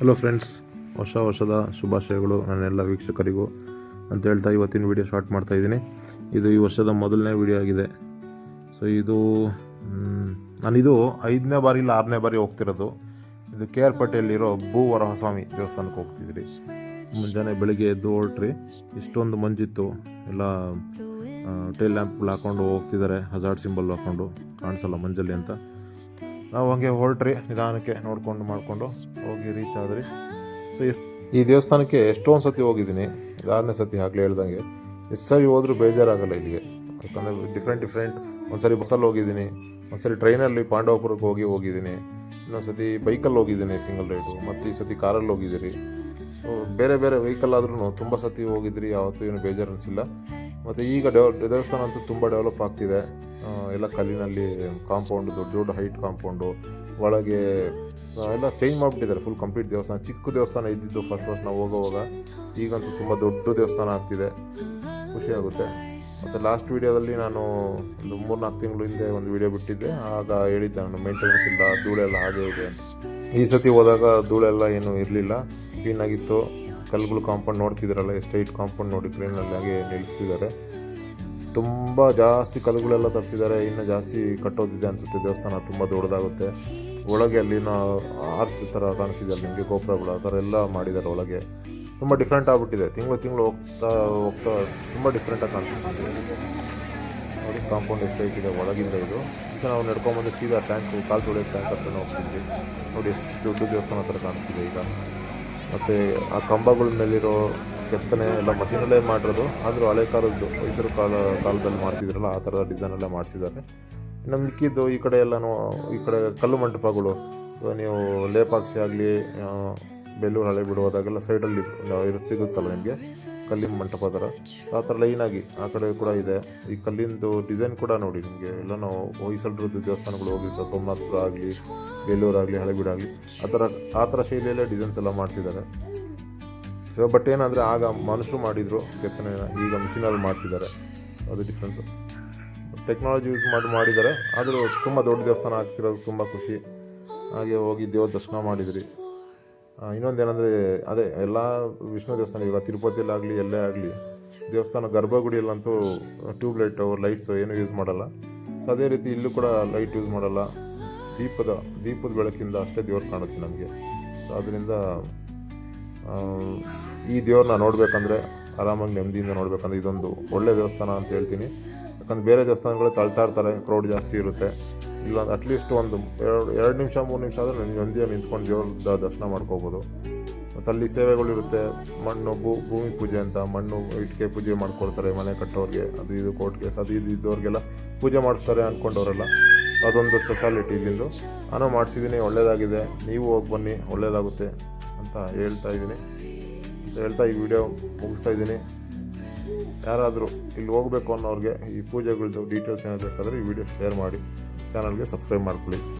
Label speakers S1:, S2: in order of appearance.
S1: Hello friends ಹೊಸ ವರ್ಷದ ಶುಭಾಶಯಗಳು ನನ್ನೆಲ್ಲ ವೀಕ್ಷಕರಿಗೂ ಅಂತ ಹೇಳ್ತಾ ಇವತ್ತಿನ ವಿಡಿಯೋ ಶಾರ್ಟ್ ಮಾಡ್ತಾ ಇದ್ದೀನಿ. ಇದು ಈ ವರ್ಷದ ಮೊದಲನೇ ವಿಡಿಯೋ ಆಗಿದೆ. ಸೊ ಇದು ನಾನಿದು ಐದನೇ ಬಾರಿ ಇಲ್ಲ ಆರನೇ ಬಾರಿ ಹೋಗ್ತಿರೋದು. ಇದು ಕೆ ಆರ್ ಪೇಟೆಯಲ್ಲಿರೋ ಭೂ ವರಹಸ್ವಾಮಿ ದೇವಸ್ಥಾನಕ್ಕೆ ಹೋಗ್ತಿದ್ರಿ. ಮುಂಜಾನೆ ಬೆಳಿಗ್ಗೆ ಎದ್ದು ಹೊರಟ್ರಿ, ಇಷ್ಟೊಂದು ಮಂಜಿತ್ತು, ಎಲ್ಲ ಟೈಲ್ ಲ್ಯಾಂಪ್ಗಳು ಹಾಕ್ಕೊಂಡು ಹೋಗ್ತಿದ್ದಾರೆ ಹಜಾರ್ಡ್ ಸಿಂಬಲ್ ಹಾಕ್ಕೊಂಡು ಕಾಣಿಸಲ್ಲ ಮಂಜಲ್ಲಿ ಅಂತ. ನಾವು ಹಂಗೆ ಹೊರಟ್ರಿ, ನಿಧಾನಕ್ಕೆ ನೋಡ್ಕೊಂಡು ಮಾಡಿಕೊಂಡು ಹೋಗಿ ರೀಚ್ ಆದ್ರಿ. ಸೊ ಈ ದೇವಸ್ಥಾನಕ್ಕೆ ಎಷ್ಟೊಂದು ಸತಿ ಹೋಗಿದ್ದೀನಿ. ಎರಡನೇ ಸತಿ ಆಗಲೇ ಹೇಳ್ದಂಗೆ. ಎಷ್ಟು ಸರಿ ಹೋದ್ರೂ ಬೇಜಾರಾಗಲ್ಲ ಇಲ್ಲಿಗೆ. ಯಾಕಂದರೆ ಡಿಫ್ರೆಂಟ್ ಡಿಫ್ರೆಂಟ್ ಒಂದ್ಸರಿ ಬಸ್ಸಲ್ಲಿ ಹೋಗಿದ್ದೀನಿ. ಒಂದ್ಸರಿ ಟ್ರೈನಲ್ಲಿ ಪಾಂಡವಪುರಕ್ಕೆ ಹೋಗಿ ಹೋಗಿದ್ದೀನಿ. ಇನ್ನೊಂದು ಸತಿ ಬೈಕಲ್ಲಿ ಹೋಗಿದ್ದೀನಿ ಸಿಂಗಲ್ ರೈಡು ಮತ್ತು ಈ ಸತಿ ಕಾರಲ್ಲಿ ಹೋಗಿದ್ದೀರಿ. ಸೊ ಬೇರೆ ಬೇರೆ ವೆಹಿಕಲ್ ಆದ್ರೂ ತುಂಬ ಸತಿ ಹೋಗಿದ್ರಿ, ಯಾವತ್ತೂ ಏನು ಬೇಜಾರು ಅನಿಸಿಲ್ಲ. ಮತ್ತು ಈಗ ಡೆವ ದೇವಸ್ಥಾನ ಅಂತೂ ತುಂಬ ಡೆವಲಪ್ ಆಗ್ತಿದೆ. ಎಲ್ಲ ಕಲ್ಲಿನಲ್ಲಿ ಕಾಂಪೌಂಡ್, ದೊಡ್ಡ ದೊಡ್ಡ ಹೈಟ್ ಕಾಂಪೌಂಡು, ಒಳಗೆ ಎಲ್ಲ ಚೇಂಜ್ ಮಾಡಿಬಿಟ್ಟಿದ್ದಾರೆ ಫುಲ್ ಕಂಪ್ಲೀಟ್ ದೇವಸ್ಥಾನ. ಚಿಕ್ಕ ದೇವಸ್ಥಾನ ಇದ್ದಿದ್ದು ಫಸ್ಟ್ ಫಸ್ಟ್ ನಾವು ಹೋಗೋವಾಗ, ಈಗಂತೂ ತುಂಬ ದೊಡ್ಡ ದೇವಸ್ಥಾನ ಆಗ್ತಿದೆ. ಖುಷಿ ಆಗುತ್ತೆ. ಮತ್ತು ಲಾಸ್ಟ್ ವೀಡಿಯೋದಲ್ಲಿ ನಾನು ಒಂದು ಮೂರು ನಾಲ್ಕು ತಿಂಗಳು ಹಿಂದೆ ಒಂದು ವೀಡಿಯೋ ಬಿಟ್ಟಿದ್ದೆ, ಆಗ ಹೇಳಿದ್ದೆ ನಾನು ಮೇಂಟೆನೆನ್ಸ್ ಇಲ್ಲ ಧೂಳೆಲ್ಲ ಹಾಗೆ ಇದೆ ಈ ಸತಿ ಹೋದಾಗ ಧೂಳೆಲ್ಲ ಏನು ಇರಲಿಲ್ಲ. ಕ್ಲೀನಾಗಿತ್ತು ಕಲ್ಲುಗಳು ಕಾಂಪೌಂಡ್ ನೋಡ್ತಿದ್ರಲ್ಲ, ಎಷ್ಟು ಕಾಂಪೌಂಡ್ ನೋಡಿ ಕ್ಲೀನಲ್ಲಿ ಹಾಗೆ ನಿಲ್ಲಿಸ್ತಿದ್ದಾರೆ. ತುಂಬ ಜಾಸ್ತಿ ಕಲ್ಲುಗಳೆಲ್ಲ ತರಿಸಿದ್ದಾರೆ. ಇನ್ನು ಜಾಸ್ತಿ ಕಟ್ಟೋದಿದೆ ಅನಿಸುತ್ತೆ. ದೇವಸ್ಥಾನ ತುಂಬ ದೊಡ್ಡದಾಗುತ್ತೆ. ಒಳಗೆ ಅಲ್ಲಿನ ಆರ್ಚ್ ಥರ ಕಾಣಿಸ್ತಿದೆ. ನಿಮಗೆ ಗೋಪುರಗಳು ಆ ಥರ ಎಲ್ಲ ಮಾಡಿದ್ದಾರೆ ಒಳಗೆ. ತುಂಬ ಡಿಫ್ರೆಂಟ್ ಆಗಿಬಿಟ್ಟಿದೆ. ತಿಂಗಳು ತಿಂಗಳು ಹೋಗ್ತಾ ಹೋಗ್ತಾ ತುಂಬ ಡಿಫ್ರೆಂಟಾಗಿ ಕಾಣಿಸ್ತಿದೆ. ನೋಡಿ ಕಾಂಪೌಂಡ್ ಎಷ್ಟು ಇದೆ. ಒಳಗಿಂದ ಇದು. ಈಗ ನಾವು ನಡ್ಕೊಂಬಂದು ಸೀದಾ ಟ್ಯಾಂಕು ಕಾಲು ತೊಳೆಯೋ ಟ್ಯಾಂಕ್ ಹತ್ರ ಹೋಗ್ತಿದ್ವಿ. ನೋಡಿ, ಎಷ್ಟು ದೊಡ್ಡ ದೇವಸ್ಥಾನ ಹತ್ರ ಕಾಣಿಸ್ತಿದೆ ಈಗ. ಮತ್ತು ಆ ಕಂಬಗಳ ಮೇಲಿರೋ ಕೆತ್ತನೆ ಎಲ್ಲ ಮಷೀನಲ್ಲೇ ಮಾಡಿರೋದು. ಆದರೂ ಹಳೆ ಕಾಲದ್ದು, ಮೈಸೂರು ಕಾಲ, ಕಾಲದಲ್ಲಿ ಮಾಡ್ತಿದ್ರಲ್ಲ, ಆ ಥರದ ಡಿಸೈನ್ ಎಲ್ಲ ಮಾಡಿಸಿದ್ದಾರೆ. ಇನ್ನು ಮಿಕ್ಕಿದ್ದು ಈ ಕಡೆ ಎಲ್ಲನೂ ಈ ಕಡೆ ಕಲ್ಲು ಮಂಟಪಗಳು ನೀವು ಲೇಪಾಕ್ಷಿ ಆಗಲಿ ಬೆಲ್ಲೂರು ಹಳೆ ಬಿಡು ಹೋದಾಗೆಲ್ಲ ಸೈಡಲ್ಲಿ ಇದು ಸಿಗುತ್ತಲ್ಲ ನಿಮಗೆ? ಕಲ್ಲಿನ ಮಂಟಪ ಥರ ಆ ಥರ ಲೈನಾಗಿ ಆ ಕಡೆ ಕೂಡ ಇದೆ. ಈ ಕಲ್ಲಿಂದು ಡಿಸೈನ್ ಕೂಡ ನೋಡಿ ನಿಮಗೆ. ಎಲ್ಲ ನಾವು ಹೊಯ್ಸಳರದ್ದು ದೇವಸ್ಥಾನಗಳು ಹೋಗಿದ್ದ, ಸೋಮನಾಥಪುರ ಆಗಲಿ ಬೇಲೂರು ಆಗಲಿ, ಹಳೆಬೀಡು ಆಗಲಿ, ಆ ಥರ ಆ ಥರ ಶೈಲಿಯಲ್ಲೇ ಡಿಸೈನ್ಸ್ ಎಲ್ಲ ಮಾಡಿಸಿದ್ದಾರೆ. ಸೊ ಬಟ್ ಏನಂದರೆ ಆಗ ಮನುಷ್ಯರು ಮಾಡಿದರು, ಕೆತ್ತನೆ ಈಗ ಮಿಷಿನಲ್ಲಿ ಮಾಡಿಸಿದ್ದಾರೆ. ಅದು ಡಿಫ್ರೆನ್ಸು ಟೆಕ್ನಾಲಜಿ ಯೂಸ್ ಮಾಡಿ, ಮಾಡಿದ್ದಾರೆ. ಆದರೂ ತುಂಬ ದೊಡ್ಡ ದೇವಸ್ಥಾನ ಆಗ್ತಿರೋದು ತುಂಬ ಖುಷಿ. ಹಾಗೆ ಹೋಗಿ ದೇವ್ರ ದರ್ಶನ ಮಾಡಿದ್ರಿ. ಏನಂದರೆ, ಅದೇ ಎಲ್ಲ ವಿಷ್ಣು ದೇವಸ್ಥಾನ, ಇವಾಗ ತಿರುಪತಿಯಲ್ಲಾಗಲಿ ಎಲ್ಲೇ ಆಗಲಿ, ದೇವಸ್ಥಾನ ಗರ್ಭಗುಡಿಯಲ್ಲಂತೂ ಟ್ಯೂಬ್ಲೈಟು ಲೈಟ್ಸು ಏನು ಯೂಸ್ ಮಾಡಲ್ಲ. ಸೊ ಅದೇ ರೀತಿ ಇಲ್ಲೂ ಕೂಡ ಲೈಟ್ ಯೂಸ್ ಮಾಡಲ್ಲ. ದೀಪದ ದೀಪದ ಬೆಳಕಿಂದ ಅಷ್ಟೇ ದೇವ್ರು ಕಾಣುತ್ತೆ ನಮಗೆ. ಸೊ ಅದರಿಂದ ಈ ದೇವ್ರನ್ನ ನೋಡಬೇಕಂದ್ರೆ ಆರಾಮಾಗಿ ನೆಮ್ಮದಿಯಿಂದ ನೋಡಬೇಕಂದ್ರೆ ಇದೊಂದು ಒಳ್ಳೆ ದೇವಸ್ಥಾನ ಅಂತ ಹೇಳ್ತೀನಿ. ಯಾಕಂದ್ರೆ ಬೇರೆ ದೇವಸ್ಥಾನಗಳು ತಳ್ತಾ ಇರ್ತಾರೆ ಕ್ರೌಡ್ ಜಾಸ್ತಿ ಇರುತ್ತೆ. ಇಲ್ಲ ಅಟ್ಲೀಸ್ಟ್ ಒಂದು ಎರಡು ಎರಡು ನಿಮಿಷ, ಮೂರು ನಿಮಿಷ ಆದರೆ ನೆಮ್ಮದಿಯಾಗಿ ನಿಂತ್ಕೊಂಡು ದೇವ್ರ ದರ್ಶನ ಮಾಡ್ಕೋಬೋದು. ಮತ್ತು ಅಲ್ಲಿ ಸೇವೆಗಳಿರುತ್ತೆ ಮಣ್ಣು, ಭೂ, ಭೂಮಿ ಪೂಜೆ ಅಂತ ಮಣ್ಣು, ಇಟ್ಟಿಗೆ ಪೂಜೆ ಮಾಡ್ಕೊಳ್ತಾರೆ ಮನೆ ಕಟ್ಟೋರಿಗೆ, ಅದು ಇದು ಕೋರ್ಟ್ ಕೇಸ್ ಅದು ಇದು ಇದ್ದವ್ರಿಗೆಲ್ಲ ಪೂಜೆ ಮಾಡಿಸ್ತಾರೆ ಅಂದ್ಕೊಂಡವರೆಲ್ಲ ಅದೊಂದು ಸ್ಪೆಷಾಲಿಟಿ ಇಲ್ಲಿಂದು. ನಾನು ಮಾಡಿಸಿದ್ದೀನಿ ಒಳ್ಳೆಯದಾಗಿದೆ ನೀವು ಹೋಗಿ ಬನ್ನಿ ಒಳ್ಳೆಯದಾಗುತ್ತೆ ಅಂತ ಹೇಳ್ತಾ ಇದ್ದೀನಿ. ಹೇಳ್ತಾ ಈ ವಿಡಿಯೋ ಮುಗಿಸ್ತಾ ಇದ್ದೀನಿ. ಯಾರಾದರೂ ಇಲ್ಲಿ ಹೋಗಬೇಕು ಅನ್ನೋರಿಗೆ ಈ ಪೂಜೆಗಳದ್ದು ಡೀಟೇಲ್ಸ್ ಏನಾದ್ರು ಬೇಕಾದರೆ ಈ ವಿಡಿಯೋ ಶೇರ್ ಮಾಡಿ. ಚಾನಲ್ಗೆ ಸಬ್ಸ್ಕ್ರೈಬ್ ಮಾಡ್ಕೊಳ್ಳಿ.